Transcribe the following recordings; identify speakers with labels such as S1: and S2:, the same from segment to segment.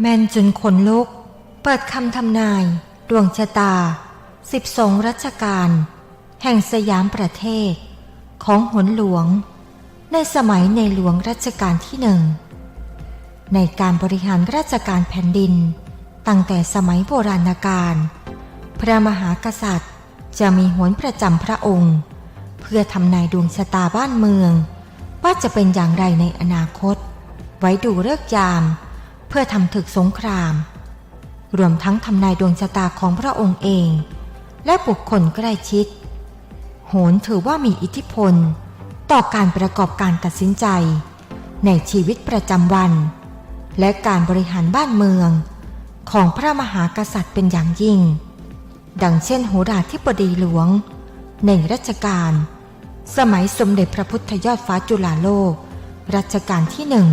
S1: แม่นจนขนลุก เปิดคำทำนาย ดวงชะตา สิบสองรัชกาลแห่งสยามประเทศ ของหนหลวง ในสมัยในหลวงรัชกาลที่หนึ่ง ในการบริหารราชการแผ่นดิน ตั้งแต่สมัยโบราณกาลพระมหากษัตริย์จะมีหนประจำพระองค์ เพื่อทำนายดวงชะตาบ้านเมือง ว่าจะเป็นอย่างไรในอนาคต ไว้ดูเลิกยาม เพื่อทำถึกสงคราม รวมทั้งทำนายดวงชะตาของพระองค์เอง และบุคคลใกล้ชิด โหนถือว่ามีอิทธิพล ต่อการประกอบการตัดสินใจ ในชีวิตประจำวัน และการบริหารบ้านเมือง ของพระมหากษัตริย์เป็นอย่างยิ่ง ดังเช่นโหราธิบดีหลวง ในรัชกาลสมัยสมเด็จพระพุทธยอดฟ้าจุฬาโลก รัชกาลที่หนึ่ง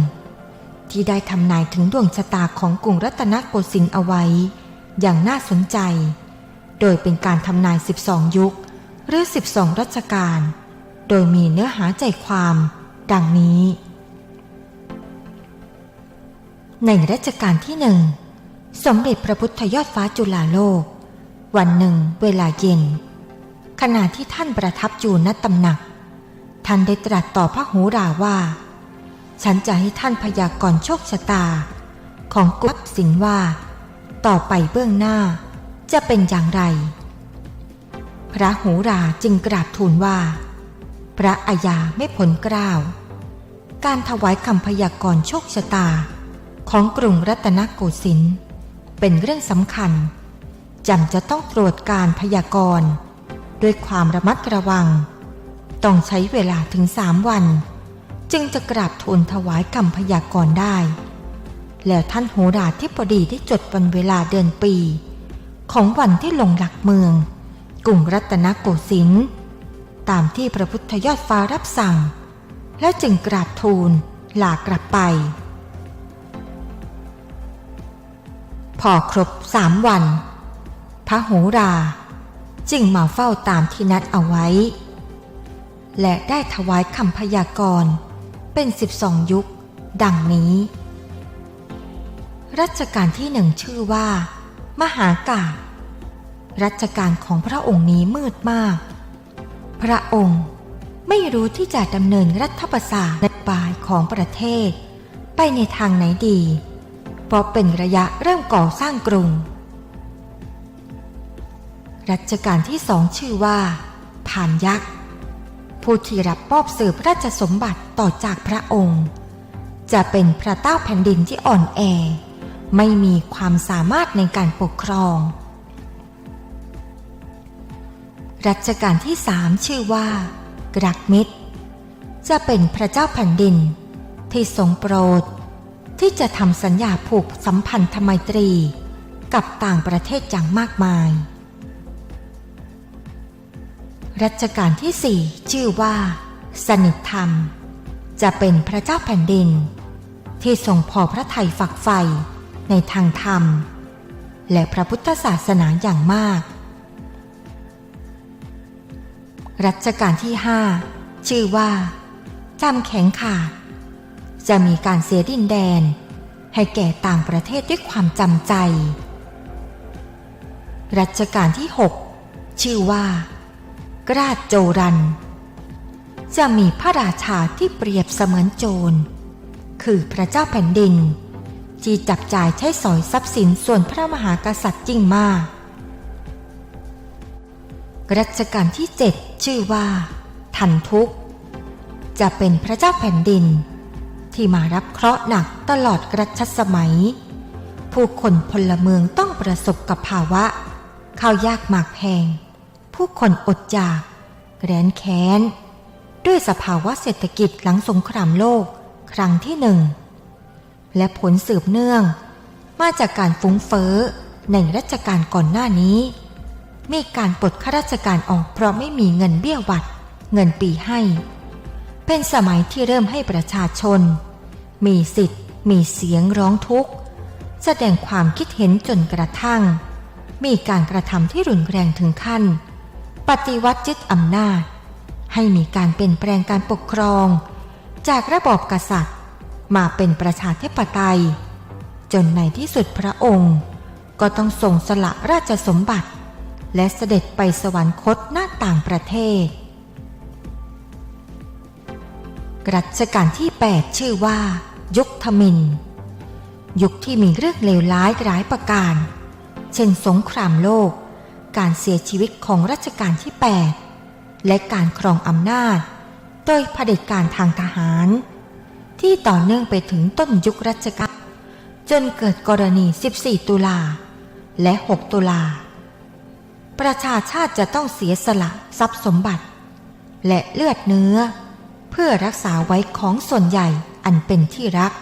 S1: ที่ได้ทำนายถึงดวงชะตาของกรุงรัตนโกสินทร์เอาไว้ อย่างน่าสนใจ โดยเป็นการทำนาย 12 ยุค หรือ 12 รัชกาลโดยมีเนื้อหาใจความ ดังนี้ ในรัชกาลที่หนึ่งสมเด็จพระพุทธยอดฟ้าจุฬาโลก วันหนึ่งเวลาเย็น ขณะที่ท่านประทับอยู่ณตำหนัก ท่านได้ตรัสต่อพระหูราว่า ฉันจะให้ท่านพยากรณ์โชคชะตา ของกุบสินว่า ต่อไปเบื้องหน้า จะเป็นอย่างไร พระหูราจึงกราบทูลว่า พระอาญาไม่ผลกล้าว การถวายคำพยากรณ์โชคชะตา ของกรุงรัตนโกสินทร์เป็นเรื่องสำคัญจำจะต้องตรวจการพยากรณ์ ด้วยความระมัดระวัง ต้องใช้เวลาถึงสามวัน จึงจะกราบทูลถวายคำพยากรณ์ได้ แล้วท่านโหราธิบดีได้จดวันเวลาเดือนปี ของวันที่ลงหลักเมือง กรุงรัตนโกสินทร์ตามที่พระพุทธยอดฟ้ารับสั่ง แล้วจึงกราบทูลลากลับไป พอครบสามวันพระโหราจึงมาเฝ้าตามที่นัดเอาไว้ และได้ถวายคำพยากรณ์ เป็นสิบสองยุค ดังนี้ รัชกาลที่หนึ่งชื่อว่า มหากาพย์รัชกาลของพระองค์นี้มืดมาก พระองค์ไม่รู้ที่จะดำเนินรัฐประศาสนบายของประเทศ ไปในทางไหนดี เพราะเป็นระยะเริ่มก่อสร้างกรุง รัชกาลที่สองชื่อว่าผ่านยักษ์ ผู้ที่รับมอบสืบราชสมบัติต่อจากพระองค์ จะเป็นพระเต้าแผ่นดินที่อ่อนแอ ไม่มีความสามารถในการปกครอง รัชกาลที่สามชื่อว่า กรักมิตร จะเป็นพระเจ้าแผ่นดิน ที่ทรงโปรด ที่จะทำสัญญาผูกสัมพันธไมตรี กับต่างประเทศอย่างมากมาย รัชกาลที่สี่ชื่อว่า สนิทธรรม จะเป็นพระเจ้าแผ่นดิน ที่ทรงพอพระทัยฝักใฝ่ในทางธรรม และพระพุทธศาสนาอย่างมาก รัชกาลที่ห้าชื่อว่าจำแข็งขาด จะมีการเสียดินแดน ให้แก่ต่างประเทศด้วยความจำใจ รัชกาลที่หกชื่อว่า กราชโจรัน จะมีพระราชาที่เปรียบเสมือนโจร คือพระเจ้าแผ่นดิน ที่จับจ่ายใช้สอยทรัพย์สินส่วนพระมหากษัตริย์จริงมาก รัชกาลที่เจ็ดชื่อว่า ทันทุกจะเป็นพระเจ้าแผ่นดิน ที่มารับเคราะห์หนักตลอดระชัสมัย ผู้คนพลเมืองต้องประสบกับภาวะข้าวยากหมากแพง ผู้คนอดอยากแรนแค้น ด้วยสภาวะเศรษฐกิจหลังสงครามโลกครั้งที่หนึ่ง และผลสืบเนื่อง มาจากการฟุ้งเฟ้อในรัชกาลก่อนหน้านี้ มีการปลดข้าราชการออกเพราะไม่มีเงินเบี้ยหวัด เงินปีให้ เป็นสมัยที่เริ่มให้ประชาชน มีสิทธิ์ มีเสียงร้องทุกข์ แสดงความคิดเห็นจนกระทั่ง มีการกระทำที่รุนแรงถึงขั้น ปฏิวัติยึดอำนาจ ให้มีการเปลี่ยนแปลงการปกครอง จากระบอบกษัตริย์ มาเป็นประชาธิปไตย จนในที่สุดพระองค์ ก็ต้องส่งสละราชสมบัติ และเสด็จไปสวรรคตหน้าต่างประเทศ รัชกาลที่ 8 ชื่อว่า ยุคทมิน ยุคที่มีเรื่องเลวร้ายหลายประการ เช่นสงครามโลก การเสียชีวิตของรัชกาลที่ 8 และการครองอำนาจ โดยเผด็จการทางทหาร ที่ต่อเนื่องไปถึงต้นยุครัชกาลจนเกิดกรณี 14 ตุลา และ 6 ตุลา ประชาชาติจะต้องเสียสละทรัพย์สมบัติ และเลือดเนื้อ เพื่อรักษาไว้ของส่วนใหญ่อันเป็นที่รัก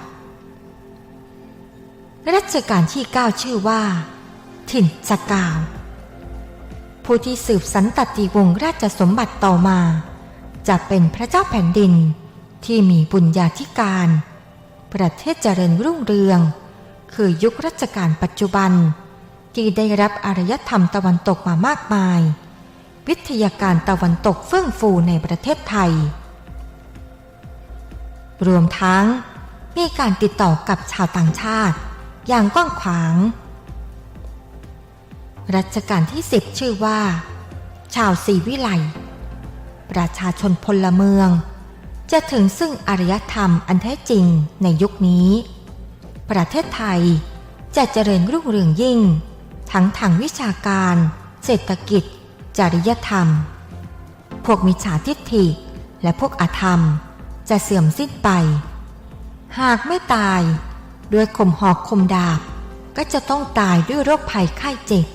S1: รัชกาลที่ 9 ชื่อว่า ถิ่นสกาว ผู้ที่สืบสันตติวงศ์ราชสมบัติต่อมา จะเป็นพระเจ้าแผ่นดินที่มีบุญญาธิการ ประเทศเจริญรุ่งเรือง คือยุครัชกาลปัจจุบัน ที่ได้รับอารยธรรมตะวันตกมามากมาย วิทยาการตะวันตกเฟื่องฟูในประเทศไทย รวมทั้งมีการติดต่อกับชาวต่างชาติ อย่างกว้างขวาง รัชกาลที่สิบชื่อว่า ชาวศรีวิไลประชาชนพลเมือง จะถึงซึ่งอารยธรรมอันแท้จริงในยุคนี้ ประเทศไทยจะเจริญรุ่งเรืองยิ่ง ทั้งทางวิชาการ เศรษฐกิจ จริยธรรม พวกมิจฉาทิฏฐิและพวกอาธรรมจะเสื่อมสิ้นไป หากไม่ตายด้วยข่มหอกข่มดาบ ก็จะต้องตายด้วยโรคภัยไข้เจ็บ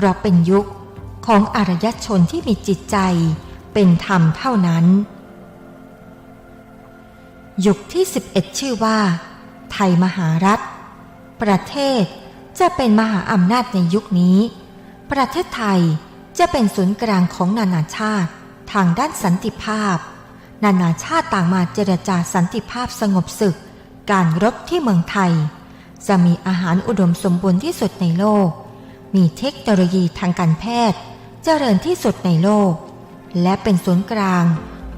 S1: เพราะเป็นยุคของอารยชนที่มีจิตใจเป็นธรรมเท่านั้น ยุคที่ 11 ชื่อว่า ไทยมหารัฐ ประเทศจะเป็นมหาอำนาจในยุคนี้ ประเทศไทยจะเป็นศูนย์กลางของนานาชาติ ทางด้านสันติภาพ นานาชาติต่างมาเจรจาสันติภาพสงบศึก การรบที่เมืองไทย จะมีอาหารอุดมสมบูรณ์ที่สุดในโลก มีเทคโนโลยีทางการแพทย์เจริญที่สุดในโลก และเป็นศูนย์กลาง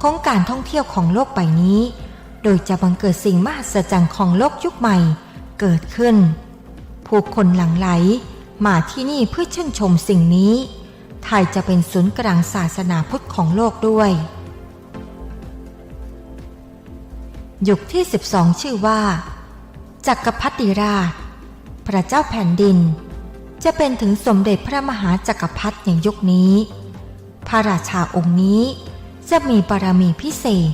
S1: ของการท่องเที่ยวของโลกใบนี้ โดยจะบังเกิดสิ่งมหัศจรรย์ของโลกยุคใหม่เกิดขึ้น ผู้คนหลั่งไหลมาที่นี่เพื่อชื่นชมสิ่งนี้ ไทยจะเป็นศูนย์กลางศาสนาพุทธของโลกด้วย ยุคที่ 12 ชื่อว่า จักรพรรดิราช พระเจ้าแผ่นดิน จะเป็นถึงสมเด็จพระมหาจักรพรรดิในยุคนี้ พระราชาองค์นี้จะมีบารมีพิเศษ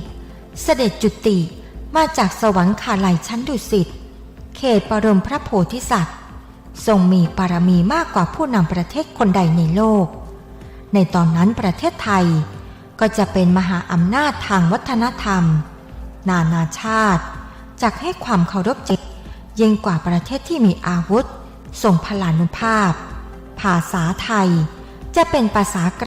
S1: เสด็จจุติมาจากสวรรคาลัยชั้นดุสิต เขตปรมพระโพธิสัตว์ ทรงมีบารมีมากกว่าผู้นำประเทศคนใดในโลก ในตอนนั้นประเทศไทยก็จะเป็นมหาอำนาจทางวัฒนธรรม นานาชาติจักให้ความเคารพจิตยิ่งกว่าประเทศที่มีอาวุธ ทรงพลานุภาพ ภาษาไทยจะเป็นภาษาก